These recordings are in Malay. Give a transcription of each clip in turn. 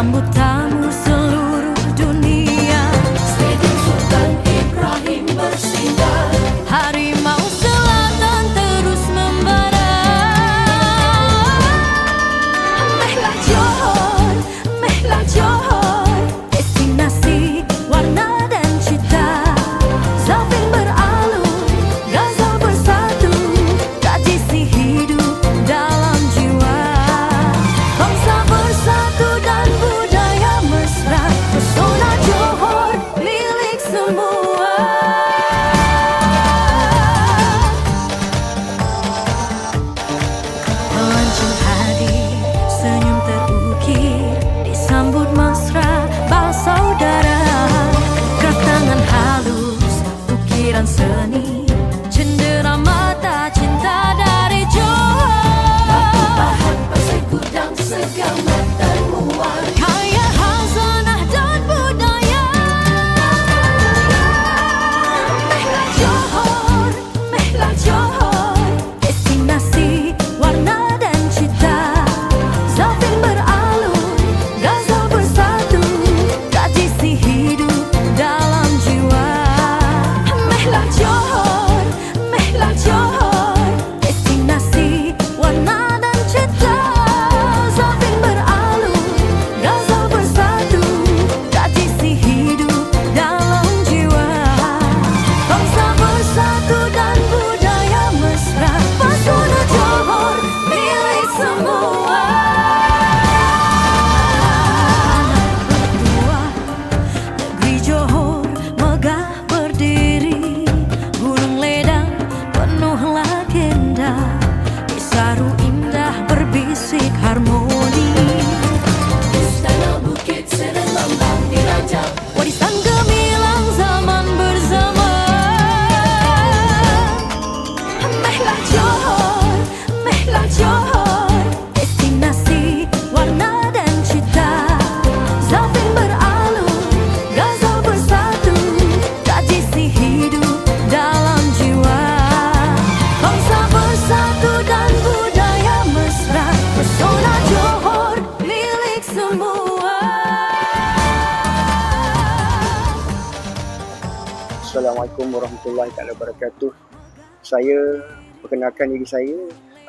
Sambut Disambut mesra, saudara. Gerak tangan halus, ukiran seni Assalamualaikum warahmatullahi taala wabarakatuh. Saya perkenalkan diri saya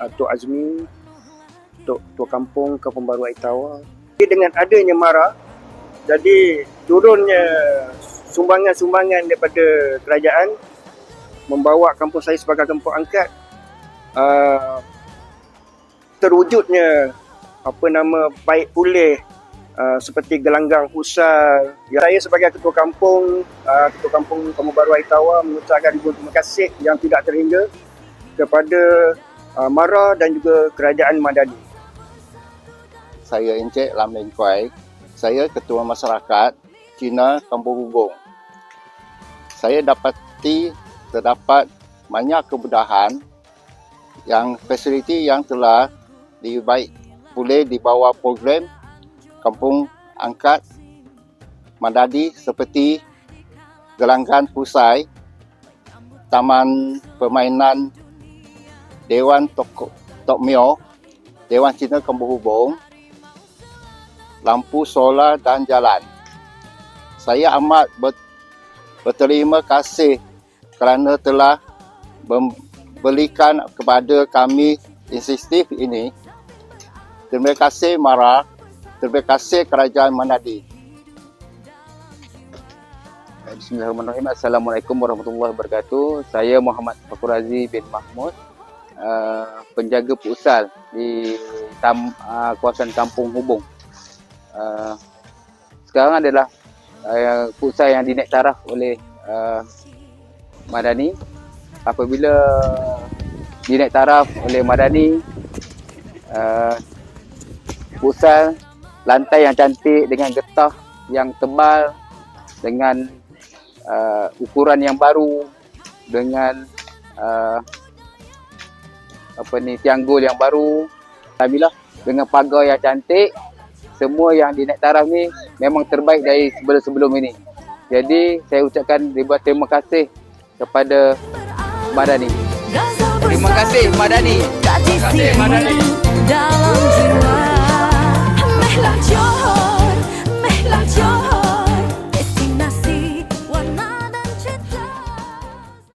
uh, Tok Azmi Tok Tua Kampung Kampung Baru Aitawa. Dengan adanya MARA jadi turunnya sumbangan-sumbangan daripada kerajaan membawa kampung saya sebagai kampung angkat uh, terwujudnya apa nama baik pulih uh, seperti gelanggang usal. Ya, saya sebagai ketua kampung, uh, ketua kampung Kampung Baru Aitawa mengucapkan ribuan terima kasih yang tidak terhingga kepada uh, MARA dan juga kerajaan Madani. Saya Encik Lam Leng Kuai. Saya Ketua Masyarakat Cina Kampung Hubung. Saya dapati terdapat banyak kemudahan yang fasiliti yang telah dibaik pulih di bawah program Kampung Angkat Madadi seperti Gelanggan Pusai, Taman Permainan Dewan Tok Tok Mio, Dewan Cina Kampung lampu solar dan jalan. Saya amat ber, berterima kasih kerana telah memberikan kepada kami insistif ini. Terima kasih Mara, terima kasih Kerajaan Manadi. Bismillahirrahmanirrahim. Assalamualaikum warahmatullahi wabarakatuh. Saya Muhammad Fakurazi bin Mahmud, uh, penjaga pusal di tam, uh, kawasan Kampung Hubung. Uh, sekarang adalah uh, pusal yang dinaik taraf oleh uh, Madani. Apabila dinaik taraf oleh Madani, uh, pusal lantai yang cantik dengan getah yang tebal dengan uh, ukuran yang baru dengan uh, apa ni tianggul yang baru alhamdulillah dengan pagar yang cantik semua yang di naik taraf ni memang terbaik dari sebelum-sebelum ini jadi saya ucapkan ribuan terima kasih kepada Madani Terima kasih, Madani. Terima kasih, Madani. Dalam jiwa clutch your